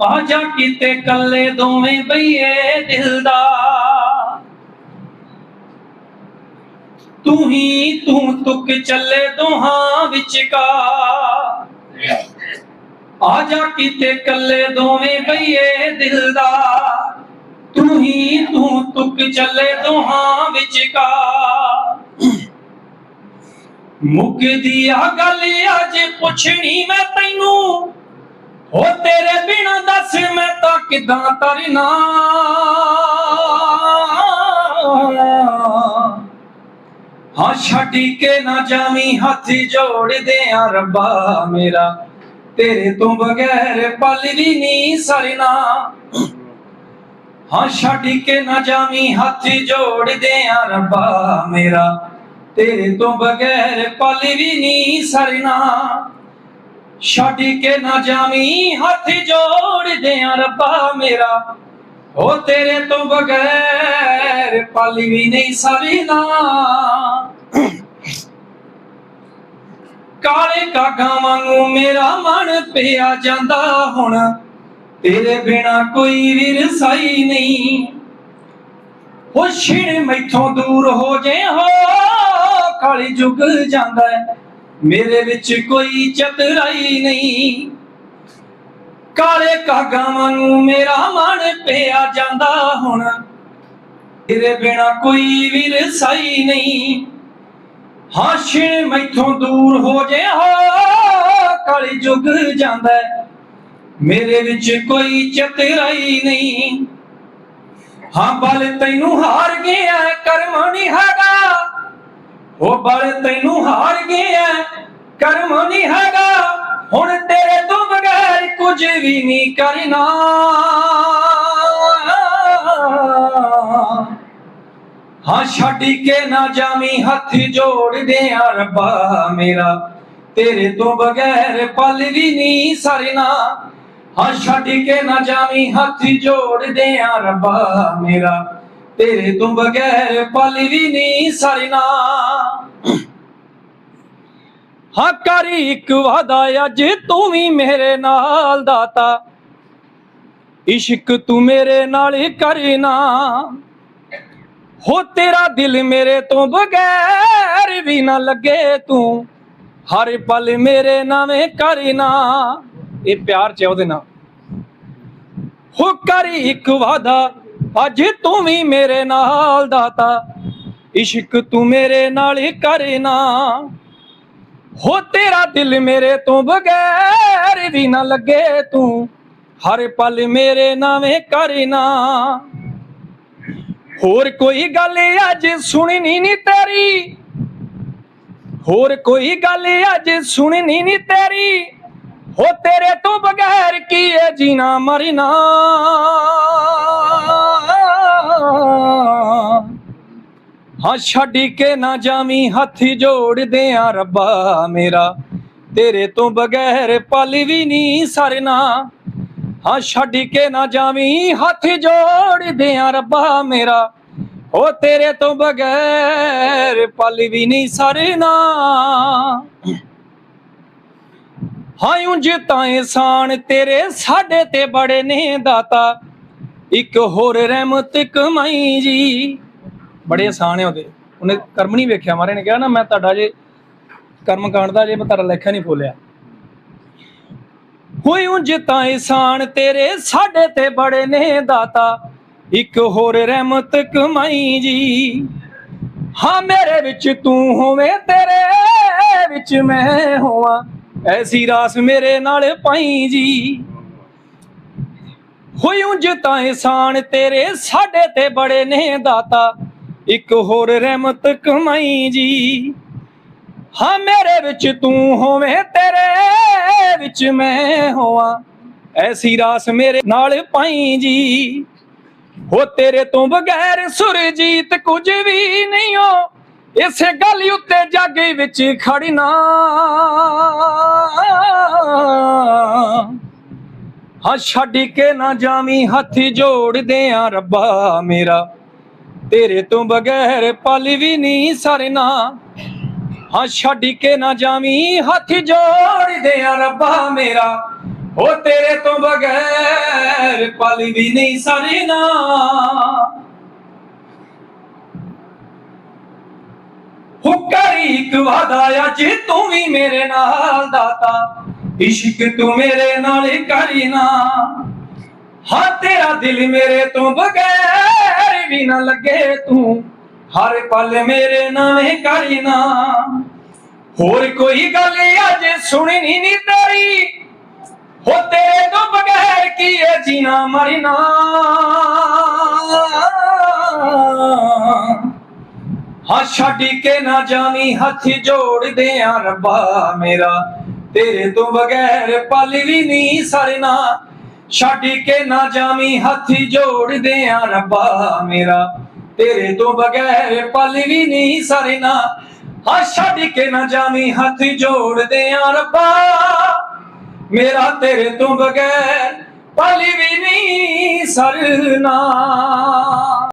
ਆ ਜਾ ਕੀਤੇ ਕੱਲੇ ਦੋਵੇਂ ਬਈਏ ਦਿਲ ਦਾ ਤੂੰ ਹੀ ਤੂੰ ਤੁਕ ਚੱਲੇ ਦੋਹਾਂ ਵਿਚਕਾਰ ਆ ਜਾ ਕੀਤੇ ਕੱਲੇ ਦੋਵੇਂ ਬਈਏ ਦਿਲ ਦਾ ਤੂੰ ਹੀ ਤੂੰ ਤੁਕ ਚੱਲੇ ਦੋਹਾਂ ਵਿਚਕਾਰ ਮੁੱਕਦੀ ਆ ਗੱਲ ਅੱਜ ਪੁੱਛਣੀ ਮੈਂ ਤੈਨੂੰ ਹੋ ਤੇਰੇ ਬਿਨਾ ਦੱਸ ਮੈਂ ਤਾਂ ਕਿਦਾਂ ਤਰਨਾ ਹਾਂ, ਛੱਡੀ ਕੇ ਨਾ ਜਾਵੀਂ ਹੱਥ ਜੋੜਦੇ ਆ ਰੱਬਾ ਮੇਰਾ। ਤੇਰੇ ਤੋਂ ਬਗੈਰ ਪਲ ਵੀ ਨਹੀਂ ਸਰਨਾ। ਹਾਂ, ਛੱਡੀ ਕੇ ਨਾ ਜਾਵੀਂ ਹੱਥ ਜੋੜਦੇ ਆ ਰੱਬਾ ਮੇਰਾ। ਤੇਰੇ ਤੋਂ ਬਗੈਰ ਪਲ ਵੀ ਨਹੀਂ ਸਰਨਾ। ਛੱਡ ਕੇ ਨਾ ਜਾਵੀਂ, ਹੱਥ ਜੋੜਦੇ ਆ ਰੱਬਾ ਮੇਰਾ। ਹੋ ਤੇਰੇ ਤੋਂ ਬਗੈਰ ਪਲ ਵੀ ਨਹੀਂ ਸਰਨਾ ਕਾਲੇ ਕਾਗਾਂ ਵਾਂਗੂ ਮੇਰਾ ਮਨ ਪਿਆ ਜਾਂਦਾ ਹੁਣ। ਤੇਰੇ ਬਿਨਾ ਕੋਈ ਵੀ ਰਸਾਈ ਨਹੀਂ। ਹੋ ਛਿੜ ਮੈਥੋਂ ਦੂਰ ਹੋ ਜੇ, ਹੋ ਕਾਲੀ ਜੁਗ ਜਾਂਦਾ ਮੇਰੇ ਵਿੱਚ ਕੋਈ ਚਤਰਾਈ ਨਹੀਂ। ਕਾਲੇ ਕਾਗਾਂ ਵਾਂਗੂ ਮੇਰਾ ਮਨ ਪਿਆ ਜਾਂਦਾ ਹੁਣ। ਤੇਰੇ ਬਿਨਾ ਕੋਈ ਵੀ ਰਸਾਈ ਨਹੀਂ। ਹਾਂ ਛਿੜ ਮੈਥੋਂ ਦੂਰ ਹੋ ਜੇ ਹੋ ਕਾਲੀ ਜੁਗ ਜਾਂਦਾ ਮੇਰੇ ਵਿੱਚ ਕੋਈ ਚਤਰਾਈ ਨਹੀਂ। ਹਾਂ ਬਲ ਤੈਨੂੰ ਹਾਰ ਗਿਆ, ਕਰਮ ਨਹੀਂ ਹਾਰ ਉਹ ਬਲ ਤੈਨੂੰ ਹਾਰ ਗਿਆ, ਕਰਮ ਨਹੀਂ ਹੈਗਾ, ਹੁਣ ਤੇਰੇ ਤੋਂ ਬਗੈਰ ਕੁਝ ਵੀ ਨਹੀਂ ਕਰਨਾ। ਹਾਂ, ਛੱਡ ਕੇ ਨਾ ਜਾਵੀਂ ਹੱਥ ਜੋੜਦੇ ਆ ਰੱਬਾ ਮੇਰਾ, ਤੇਰੇ ਤੋਂ ਬਗੈਰ ਪਲ ਵੀ ਨਹੀਂ ਸਰਨਾ। ਹਾਂ, ਛੱਡ ਕੇ ਨਾ ਜਾਵੀਂ ਹੱਥ ਜੋੜਦੇ ਆ ਰੱਬਾ ਮੇਰਾ ਤੇਰੇ ਤੋਂ ਬਗੈਰ ਪਲ ਵੀ ਨਹੀਂ ਸਰਨਾ ਹਾਂ ਕਰੀ ਇੱਕ ਵਾਦਾ ਅੱਜ ਤੂੰ ਵੀ ਮੇਰੇ ਨਾਲ ਦਾਤਾ। ਇਸ਼ਕ ਤੂੰ ਮੇਰੇ ਨਾਲ ਕਰਨਾ। ਹੋ ਤੇਰਾ ਦਿਲ ਮੇਰੇ ਤੋਂ ਬਗੈਰ ਵੀ ਨਾ ਲੱਗੇ ਤੂੰ। ਹਰ ਪਲ ਮੇਰੇ ਨਾਵੇਂ ਕਰਨਾ। ਇਹ ਪਿਆਰ ਚ ਉਹਦੇ ਨਾਲ। ਹੋ ਕਰੀ ਇੱਕ ਵਾਦਾ ਅੱਜ ਤੂੰ ਵੀ ਮੇਰੇ ਨਾਲ ਦਾਤਾ, ਇਸ਼ਕ ਤੂੰ ਮੇਰੇ ਨਾਲ ਹੀ ਕਰਨਾ। ਹੋ ਤੇਰਾ ਦਿਲ ਮੇਰੇ ਤੋਂ ਬਗੈਰ ਵੀ ਨਾ ਲੱਗੇ ਤੂੰ, ਹਰ ਪਲ ਮੇਰੇ ਨਾਵੇਂ ਕਰਨਾ। ਹੋਰ ਕੋਈ ਗੱਲ ਅੱਜ ਸੁਣਨੀ ਨਹੀਂ ਤੇਰੀ, ਹੋਰ ਕੋਈ ਗੱਲ ਅੱਜ ਸੁਣਨੀ ਨਹੀਂ ਤੇਰੀ। ਹੋ ਤੇਰੇ ਤੋਂ ਬਗੈਰ ਕੀ ਹੈ ਜੀਣਾ ਮਰਨਾ। ਹਾਂ, ਛੱਡ ਕੇ ਨਾ ਜਾਵੀਂ, ਹੱਥ ਜੋੜਦੇ ਆ ਰੱਬਾ ਮੇਰਾ। ਤੇਰੇ ਤੋਂ ਬਗੈਰ ਪਲ ਵੀ ਨਹੀਂ ਸਰਨਾ। ਹਾਂ, ਛੱਡ ਕੇ ਨਾ ਜਾਵੀਂ, ਹੱਥ ਜੋੜਦੇ ਆ ਰੱਬਾ ਮੇਰਾ। ਹੋ, ਤੇਰੇ ਤੋਂ ਬਗੈਰ ਪਲ ਵੀ ਨਹੀਂ ਸਰਨਾ। ਹਾਂ, ਉਂਝ ਤਾਂ ਇਨਸਾਨ ਤੇਰੇ ਸਾਡੇ ਤੇ ਬੜੇ ਨੇ ਦਾਤਾ। ਇੱਕ ਹੋਰ ਰਹਿਮਤ ਕਮਾਈ ਜੀ। ਬੜੇ ਆਸਾਨ ਹੈ ਉਹਦੇ। ਉਹਨੇ ਕਰਮ ਨਹੀਂ ਵੇਖਿਆ ਮਾਰੇ ਨੇ ਕਿਹਾ ਨਾ ਮੈਂ ਤੁਹਾਡਾ ਜੇ ਕਰਮ ਕਾਂਡ ਦਾ ਜੇ ਮੈਂ ਤੁਹਾਡਾ ਲੇਖਾ ਨਹੀਂ ਫੋਲਿਆ ਹੋਈ ਉਂਝ ਤਾਂ ਇਨਸਾਨ ਤੇਰੇ ਸਾਡੇ ਤੇ ਬੜੇ ਨੇ ਦਾਤਾ। ਇੱਕ ਹੋਰ ਰਹਿਮਤ ਕਮਾਈ ਜੀ। ਹਾਂ ਮੇਰੇ ਵਿੱਚ ਤੂੰ ਹੋਵੇਂ ਤੇਰੇ ਵਿੱਚ ਮੈਂ ਹੋਵਾਂ। ਐਸੀ ਰਾਸ ਮੇਰੇ ਨਾਲ ਪਾਈ ਜੀ। ਹੋਈ ਉਂਝ ਤਾਂ ਇਨਸਾਨ ਤੇਰੇ ਸਾਡੇ ਤੇ ਬੜੇ ਨੇ ਦਾਤਾ। ਇੱਕ ਹੋਰ ਰਹਿਮਤ ਕਮਾਈ ਜੀ। ਹਾਂ, ਮੇਰੇ ਵਿੱਚ ਤੂੰ ਹੋਵੇਂ, ਤੇਰੇ ਵਿੱਚ ਮੈਂ ਹੋਵਾਂ। ਐਸੀ ਰਾਸ ਮੇਰੇ ਨਾਲ ਪਾਈ ਜੀ। ਹੋ, ਤੇਰੇ ਤੋਂ ਬਗੈਰ ਸੁਰਜੀਤ ਕੁਝ ਵੀ ਨਹੀਂ ਹੋ। ਇਸੇ ਗੱਲ ਉੱਤੇ ਜੱਗ ਵਿੱਚ ਖੜਨਾ ਹਾਂ, ਛੱਡ ਕੇ ਨਾ ਜਾਵੀਂ, ਹੱਥ ਜੋੜਦੇ ਆ ਰੱਬਾ ਮੇਰਾ। ਤੇਰੇ ਤੋਂ ਬਗੈਰ ਪਲ ਵੀ ਨਹੀਂ ਸਰਨਾ। ਹਾਂ, ਛੱਡ ਕੇ ਨਾ ਜਾਵੀਂ ਹੱਥ ਜੋੜਦੇ ਆ ਰੱਬਾ ਮੇਰਾ। ਹੋ ਤੇਰੇ ਤੋਂ ਬਗੈਰ ਪਲ ਵੀ ਨਹੀਂ ਸਰਨਾ। ਹੁਕਰੀ ਇੱਕ ਵਾਦਾ ਅੱਜ ਤੂੰ ਵੀ ਮੇਰੇ ਨਾਲ ਦਾਤਾ। ਇਸ਼ਕ ਤੂੰ ਮੇਰੇ ਨਾਲ ਕਰੀਨਾ। ਹਾਂ, ਤੇਰਾ ਦਿਲ ਮੇਰੇ ਤੋਂ ਬਗੈਰ ਵੀ ਨਾ ਲੱਗੇ ਤੂੰ ਹਰ ਪਲ ਮੇਰੇ ਨਾਲ ਕਰੀਨਾ ਹੋਰ ਕੋਈ ਗੱਲ ਅੱਜ ਸੁਣਨੀ ਨਹੀਂ ਤੇਰੀ ਹੋ ਤੇਰੇ ਤੋਂ ਬਗੈਰ ਕੀ ਇਹ ਜੀਣਾ ਮਰਨਾ ਹਾਂ ਛੱਡ ਕੇ ਨਾ ਜਾਵੀਂ ਹੱਥ ਜੋੜਦੇ ਆ ਰੱਬਾ ਮੇਰਾ ਤੇਰੇ ਤੋਂ ਬਗੈਰ ਪਲ ਵੀ ਨਹੀਂ ਸਰਨਾ ਛੱਡ ਕੇ ਨਾ ਜਾਵੀਂ, ਹੱਥੀ ਜੋੜਦੇ ਆ ਰੱਬਾ ਮੇਰਾ। ਤੇਰੇ ਤੋਂ ਬਗੈਰ ਪਲ ਵੀ ਨਹੀਂ ਸਰਨਾ। ਹਾਂ, ਛੱਡ ਕੇ ਨਾ ਜਾਵੀਂ, ਹੱਥ ਜੋੜਦੇ ਆ ਰੱਬਾ ਮੇਰਾ। ਤੇਰੇ ਤੋਂ ਬਗੈਰ ਪਲ ਵੀ ਨਹੀਂ ਸਰਨਾ।